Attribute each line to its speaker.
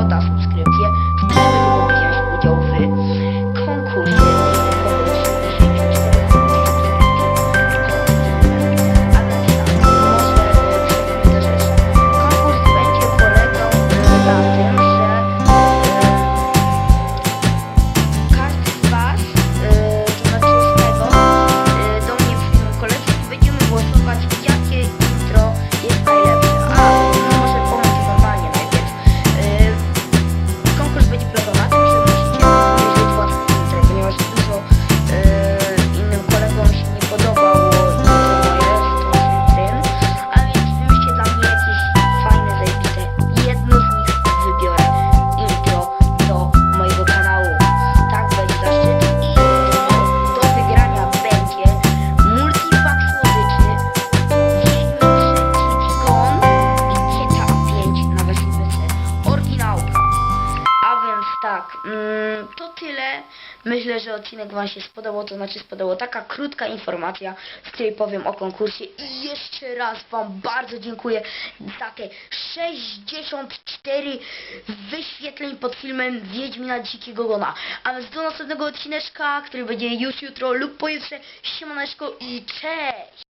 Speaker 1: mascotas. Myślę, że odcinek Wam się spodobał, to znaczy spodobał taka krótka informacja, w której powiem o konkursie i jeszcze raz Wam bardzo dziękuję za te 64 wyświetleń pod filmem Wiedźmina Dzikiego Gona. A więc do następnego odcineczka, który będzie już jutro lub pojutrze. Siemaneczko i cześć!